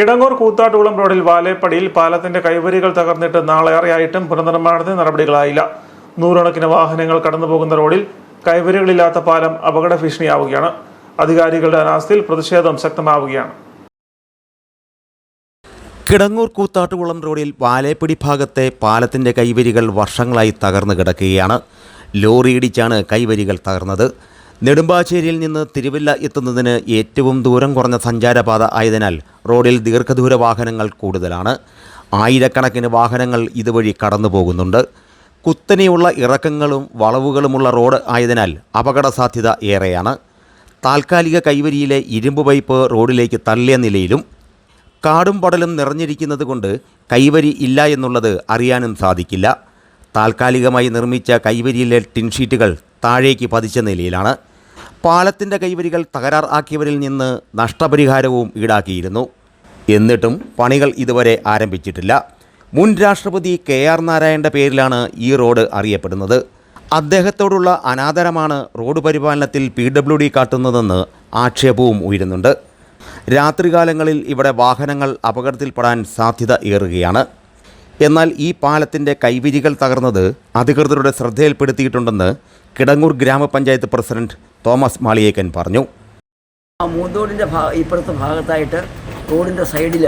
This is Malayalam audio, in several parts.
കിടങ്ങൂർ കൂത്താട്ടുകുളം റോഡിൽ വാലേപ്പടിയിൽ പാലത്തിന്റെ കൈവരികൾ തകർന്നിട്ട് നാളേറെയായിട്ടും പുനർനിർമ്മാണത്തിന് നടപടികളായില്ല. നൂറുകണക്കിന് വാഹനങ്ങൾ കടന്നുപോകുന്ന റോഡിൽ കൈവരികളില്ലാത്ത പാലം അപകട ഭീഷണിയാവുകയാണ്. അധികാരികളുടെ അനാസ്ഥയിൽ പ്രതിഷേധം ശക്തമാവുകയാണ്. കിടങ്ങൂർ കൂത്താട്ടുകുളം റോഡിൽ വാലേപ്പടി ഭാഗത്തെ പാലത്തിന്റെ കൈവരികൾ വർഷങ്ങളായി തകർന്നു കിടക്കുകയാണ്. ലോറിയിടിച്ചാണ് കൈവരികൾ തകർന്നത്. നെടുമ്പാശ്ശേരിയിൽ നിന്ന് തിരുവല്ല എത്തുന്നതിന് ഏറ്റവും ദൂരം കുറഞ്ഞ സഞ്ചാരപാത ആയതിനാൽ റോഡിൽ ദീർഘദൂര വാഹനങ്ങൾ കൂടുതലാണ്. ആയിരക്കണക്കിന് വാഹനങ്ങൾ ഇതുവഴി കടന്നു പോകുന്നുണ്ട് കുത്തനെയുള്ള ഇറക്കങ്ങളും വളവുകളുമുള്ള റോഡ് ആയതിനാൽ അപകട സാധ്യത ഏറെയാണ്. താൽക്കാലിക കൈവരിയിലെ ഇരുമ്പ് പൈപ്പ് റോഡിലേക്ക് തള്ളിയ നിലയിലും കാടും പടലും നിറഞ്ഞിരിക്കുന്നത് കൊണ്ട് കൈവരി ഇല്ല എന്നുള്ളത് അറിയാനും സാധിക്കില്ല. താൽക്കാലികമായി നിർമ്മിച്ച കൈവരിയിലെ ടിൻഷീറ്റുകൾ താഴേക്ക് പതിച്ച നിലയിലാണ്. പാലത്തിന്റെ കൈവരികൾ തകരാർ ആക്കിയവരിൽ നിന്ന് നഷ്ടപരിഹാരവും ഈടാക്കിയിരുന്നു. എന്നിട്ടും പണികൾ ഇതുവരെ ആരംഭിച്ചിട്ടില്ല. മുൻ രാഷ്ട്രപതി കെ ആർ നാരായണന്റെ പേരിലാണ് ഈ റോഡ് അറിയപ്പെടുന്നത്. അദ്ദേഹത്തോടുള്ള അനാദരമാണ് റോഡ് പരിപാലനത്തിൽ പി ഡബ്ല്യു ഡി കാട്ടുന്നതെന്ന് ആക്ഷേപവും ഉയരുന്നുണ്ട്. രാത്രികാലങ്ങളിൽ ഇവിടെ വാഹനങ്ങൾ അപകടത്തിൽപ്പെടാൻ സാധ്യത ഏറുകയാണ്. എന്നാൽ ഈ പാലത്തിന്റെ കൈവിരികൾ തകർന്നത് അധികൃതരുടെ ശ്രദ്ധയിൽപ്പെടുത്തിയിട്ടുണ്ടെന്ന് കിടങ്ങൂർ ഗ്രാമപഞ്ചായത്ത് പ്രസിഡന്റ് തോമസ് മാളിയേക്കൻ പറഞ്ഞു. ആ മൂന്തോടിന്റെ ഇപ്പുറത്തെ ഭാഗത്തായിട്ട് റോഡിന്റെ സൈഡിൽ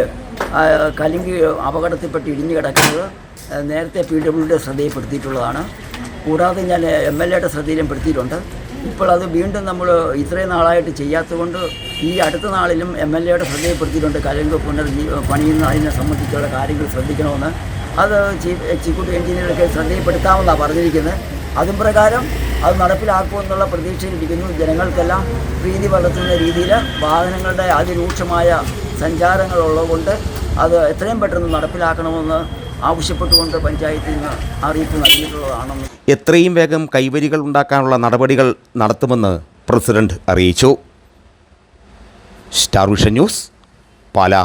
കലിങ്കി അപകടത്തിൽപ്പെട്ട് ഇടിഞ്ഞു കിടക്കുന്നത് നേരത്തെ പി ഡബ്ല്യുടെ ശ്രദ്ധയിൽപ്പെടുത്തിയിട്ടുള്ളതാണ്. കൂടാതെ ഞാൻ എം എൽ എയുടെ ശ്രദ്ധയിലും പെടുത്തിയിട്ടുണ്ട് ഇപ്പോൾ അത് വീണ്ടും നമ്മൾ ഇത്രയും നാളായിട്ട് ചെയ്യാത്തതുകൊണ്ട് ഈ അടുത്ത നാളിലും എം എൽ എയുടെ ശ്രദ്ധയിൽപ്പെടുത്തിയിട്ടുണ്ട്. കലിങ്ക് പുനർജീ പണിയുന്നതിനെ സംബന്ധിച്ചുള്ള കാര്യങ്ങൾ ശ്രദ്ധിക്കണമെന്ന്. അത് ചീഫ് എക്സിക്യൂട്ടീവ് എഞ്ചിനീയറൊക്കെ ശ്രദ്ധയിൽപ്പെടുത്താമെന്നാണ് പറഞ്ഞിരിക്കുന്നത്. അതും പ്രകാരം അത് നടപ്പിലാക്കുമെന്നുള്ള പ്രതീക്ഷയിലിരിക്കുന്നു. ജനങ്ങൾക്കെല്ലാം പ്രീതി വളർത്തുന്ന രീതിയിൽ വാഹനങ്ങളുടെ അതിരൂക്ഷമായ സഞ്ചാരങ്ങളുള്ളതുകൊണ്ട് അത് എത്രയും പെട്ടെന്ന് നടപ്പിലാക്കണമെന്ന് ആവശ്യപ്പെട്ടുകൊണ്ട് പഞ്ചായത്തിൽ നിന്ന് അറിയിപ്പ് നൽകിയിട്ടുള്ളതാണെന്ന് എത്രയും വേഗം കൈവരികൾ ഉണ്ടാക്കാനുള്ള നടപടികൾ നടത്തുമെന്ന് പ്രസിഡന്റ് അറിയിച്ചു. Star Vision News Pala.